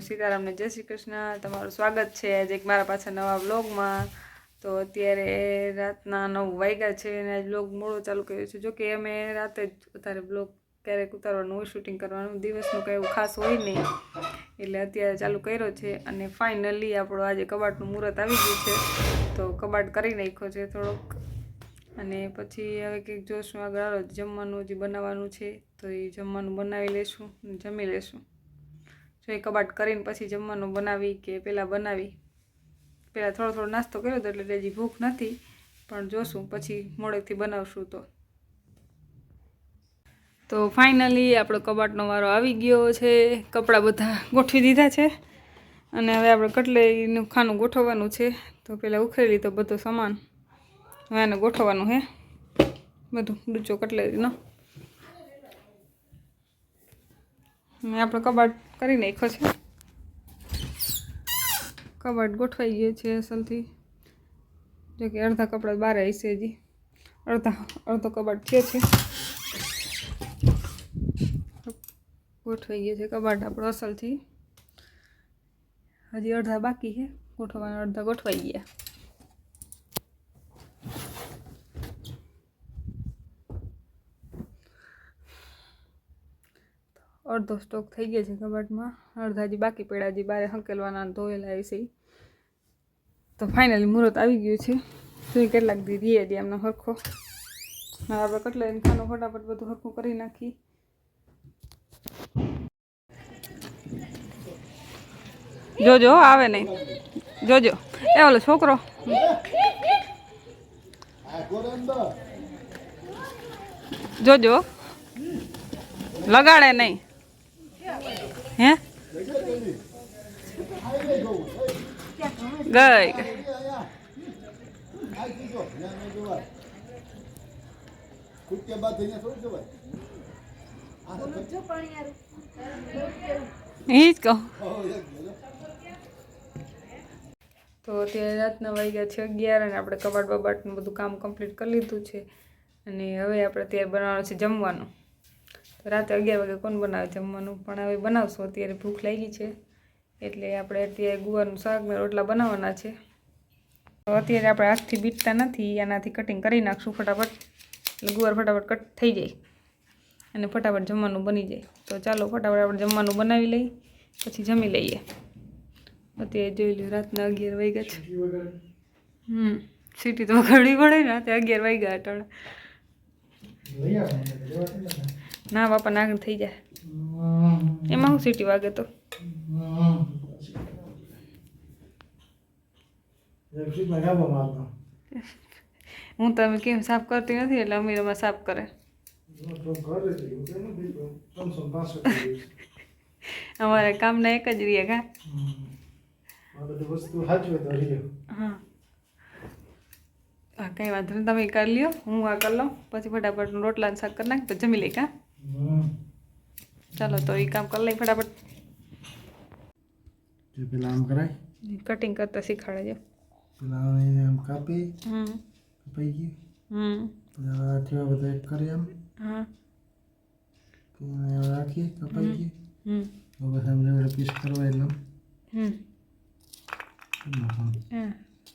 સીતારામને જય શ્રી કૃષ્ણ. તમારું સ્વાગત છે આજે એક મારા પાછા નવા બ્લોગમાં તો અત્યારે રાતના નવ વાગ્યા છે અને આજ બ્લોગ મોડો ચાલુ કર્યો છે. જોકે અમે રાતે જ વધારે બ્લોગ ક્યારેક ઉતારવાનું હોય, શૂટિંગ કરવાનું, દિવસનું કંઈ એવું ખાસ હોય નહીં. એટલે અત્યારે ચાલુ કર્યો છે અને ફાઇનલી આપણો આજે કબાટનું મુહૂર્ત આવી ગયું છે. તો કબાટ કરી નાખ્યો છે થોડોક. અને પછી હવે કંઈક જોશું આગળ. જમવાનું હજી બનાવવાનું છે તો એ જમવાનું બનાવી લેશું જમી લેશું. જો એ કબાટ કરીને પછી જમવાનું બનાવી કે પહેલાં બનાવી. પહેલાં થોડો થોડો નાસ્તો કર્યો હતો એટલે હજી ભૂખ નથી, પણ જોશું, પછી મોડેથી બનાવશું તો. તો ફાઇનલી આપણો કબાટનો વારો આવી ગયો છે. કપડાં બધા ગોઠવી દીધા છે. અને હવે આપણે કટલેરીનું ખાનું ગોઠવવાનું છે. તો પહેલાં ઉખેરી લીધો બધો સામાન. હવે એને ગોઠવવાનું હે. બધું ડૂચો કટલેરીનો મેં આપણો કબાટ કરી નાખ્યો છે. કબાટ ગોઠવાઈ ગયો છે અસલથી. જો કે અડધા કપડાં બહાર હશે હજી. અડધા, અડધો કબાટ થયો છે. ગોઠવાઈ ગયો છે કબાટ આપણો અસલથી. હજી અડધા બાકી છે. ગોઠવવાના અડધા ગોઠવાઈ ગયા. અડધો સ્ટોક થઈ ગયો છે કબાટમાં. અડધા હજી બાકી પડ્યા જે બારે હંકેલવાના ધોયેલા છે. તો ફાઇનલી મુહૂર્ત આવી ગયું છે. તો કેટલાક દી રીએ દે એમનો હરખો. આપણે કટલે ખાનું ફટાફટ બધું હરખું કરી નાખી જોજો આવે નહીં. જોજો. એ ઓલો છોકરો. જોજો લગાડે નહીં. હે? ગઈ. એ જ કહું. તો અત્યારે રાતના વાગ્યા છે અગિયાર અને આપણે કબાટ બબાટનું બધું કામ કમ્પ્લીટ કરી લીધું છે. અને હવે આપણે અત્યારે બનાવવાનું છે જમવાનું. રાતે અગિયાર વાગે કોણ બનાવે જમવાનું પણ હવે બનાવશું. અત્યારે ભૂખ લાગી છે. એટલે આપણે અત્યારે ગુવારનું શાક ને રોટલા બનાવવાના છે. તો અત્યારે આપણે હાથથી બીટતા નથી. આનાથી કટિંગ કરી નાખશું ફટાફટ. એટલે ગુવાર ફટાફટ કટ થઈ જાય. અને ફટાફટ જમવાનું બની જાય. તો ચાલો ફટાફટ આપણે જમવાનું બનાવી લઈએ. પછી જમી લઈએ. અત્યારે જોઈ લો રાતના અગિયાર વાગ્યા છે. હમ સીટી તો વગાડવી પડે ને. રાતે અગિયાર વાગ્યા અટાણે ના, બાપા નાગણ થઈ જાય. એમાં હું સીટી વાગે તો. હું તમે કેમ સાફ કરતી નથી, એટલે અમીર અમારે સાફ કરે. અમારે કામના એક જ રહીએ કા? હા. હા, કંઈ વાંધો નહીં, તમે કરી લ્યો, હું આ કરી લઉં. પછી ફટાફટ રોટલા શાક કરી નાખ તો જમી લઈ કા? ચાલો તો એ કામ કરી લઈ ફટાફટ. જે પેલા આમ કરાય. કટિંગ કરતા શીખવાડે છે. પેલા આમ કાપી. હમ. કપાઈ ગયું. હમ. બધા એક કરી આમ. હા. રાખી કપાઈ ગયું. હમ. આમ પીસ કરવા એટલે હમ.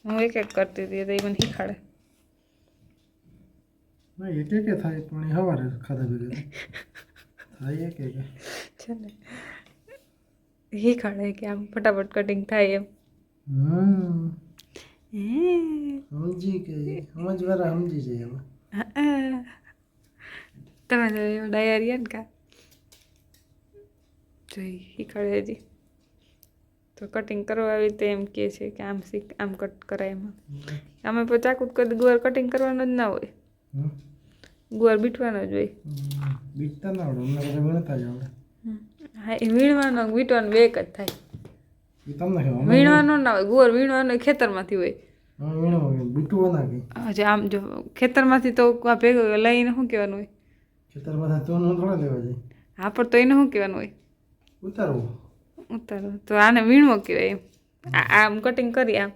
હું. એક એક કરતી હતી તો એ મને શીખવાડે. ના એક એક થાય પણ એ સવારે ખાધા ભેગા થાય એક એક. છે ને શીખવાડે કે આમ ફટાફટ કટિંગ થાય એમ. સમજી ગઈ. સમજવાળા સમજી જાય એમાં તમે તો એવો ડાયરિયા ને કા? જોઈ શીખવાડે હજી. તો કટિંગ કરવા આવી રીતે એમ કહે છે કે આમ શીખ આમ કટ કરાય એમાં. અમે પછી ચાકુ કદ ગુવાર કટિંગ કરવાનું જ ના હોય? ગુવાર બીટવાનો જ હોય. બીટતા ના આવડે અમને બધા ગણતા જ આવડે. હા એ વીણવાનો વીટવાનો બે એક જ થાય. વીણવાનો ના હોય ગુવાર વીણવાનો ખેતરમાંથી હોય. ના હજી આમ જો ખેતરમાંથી તો આ ભેગો લઈને શું કહેવાનું હોય? ખેતરમાં તો ન થોડા લેવા જાય. હા પણ તો એને શું કહેવાનું હોય? ઉતારવું. ઉતારો તો આને વીણવો કહેવાય એમ. આમ કટિંગ કરી આમ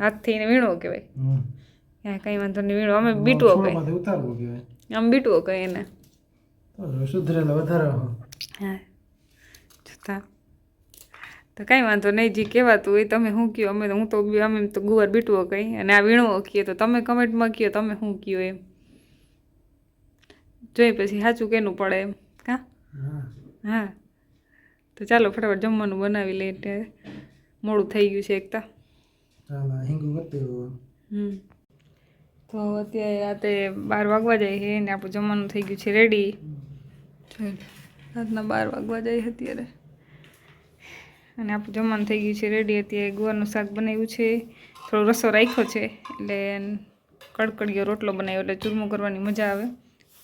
હાથથી એને વીણવો કહેવાય. ક્યાં કંઈ વાંધો નહીં વીણવો અમે બીટવો કહેવાય. ઉતારવું કહેવાય. આમ બીટવો કહીએ એને. તો સુધરેલા વધારે હા. જોતા. તો કાંઈ વાંધો નહીં જે કહેવાતું હોય તમે શું કહો અમે તો હું તો બી- અમે તો ગુવાર બીટવો કહી અને આ વીણવો કહીએ તો તમે કમેન્ટમાં કહો તમે શું કહો એમ. જોઈ પછી સાચું કેનું પડે એમ. હા. હા. તો ચાલો ફટાફટ જમવાનું બનાવી લઈએ એટલે મોડું થઈ ગયું છે એકતા હમ. તો અત્યારે રાતે બાર વાગવા જાય છે ને આપણું જમવાનું થઈ ગયું છે રેડી રાતના બાર વાગવા જાય અત્યારે. અને આપણું જમવાનું થઈ ગયું છે રેડી અત્યારે ગુવારનું શાક બનાવ્યું છે. થોડો રસો રાખ્યો છે. એટલે કડકડીયો રોટલો બનાવ્યો. એટલે ચૂરમો કરવાની મજા આવે.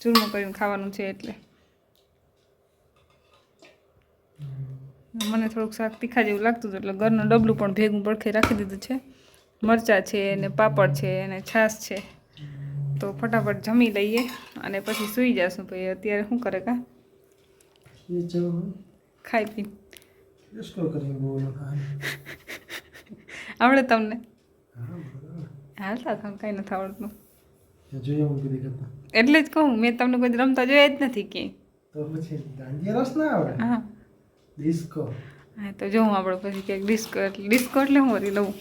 ચૂરમો કરીને ખાવાનું છે એટલે. મને થોડુંક શાક તીખા જેવું લાગતું હતું એટલે ઘરનું ડબલું પણ ભેગું પડખે રાખી દીધું છે. મરચાં છે ને પાપડ છે અને છાશ છે. તો ફટાફટ જમી લઈએ અને પછી સૂઈ જશું. ભાઈ અત્યારે શું કરે કા? ખાઈ પી. આવડે તમને? હાલતા તમને કાંઈ નથી આવડતું. એટલે જ કહું મેં તમને કોઈ રમતા જોયા જ નથી કે. હા. ડિસ્કો. હા તો જો હું આપણે પછી ક્યાંક ડિસ્કો એટલે ડિસ્કો એટલે હું વરી નવું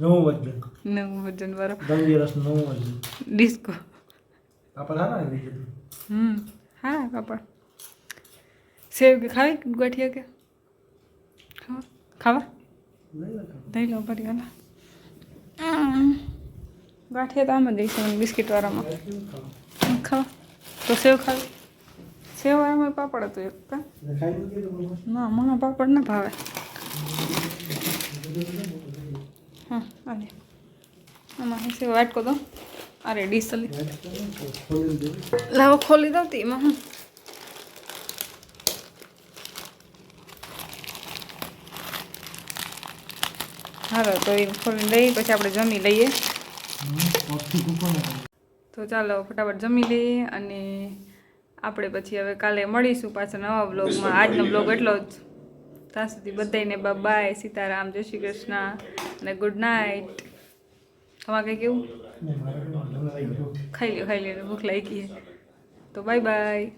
નવું વજન. નવું વજન વાળો દાંડિયા રસ નવું વજન. ડિસ્કો. આપણે હારા આવી હમ હા પાપડ સેવ કે ખાવી ગાંઠિયા કે? ખાવા? ખાવા? લઈ લે ખાવા. દઈ લો ભરી ઓલા ગાંઠિયા તો આમ જ દઈશું બિસ્કિટવાળામાં ખાવું? તો સેવ ખાવી? સેવ વાળામાં પાપડ હતું એક કા? ના મને પાપડ ના ભાવે. અરે ડીશ લી વાત કરો ખોલી લાવો, ખોલી દઉં તી એમાં હાલો, તો એ ખોલી લઈ, પછી આપણે જમી લઈએ. તો ચાલો, ફટાફટ જમી લઈએ અને આપણે પછી હવે કાલે મળીશું પાછા નવા બ્લોગમાં આજનો બ્લોગ એટલો જ. ત્યાં સુધી બધાને બાય સીતારામ, જય શ્રી કૃષ્ણ. અને ગુડ નાઇટ તમારે કંઈ કેવું? ખાઈ લ્યો ખાઈ લ્યો ભૂખ લાગી. છે તો બાય બાય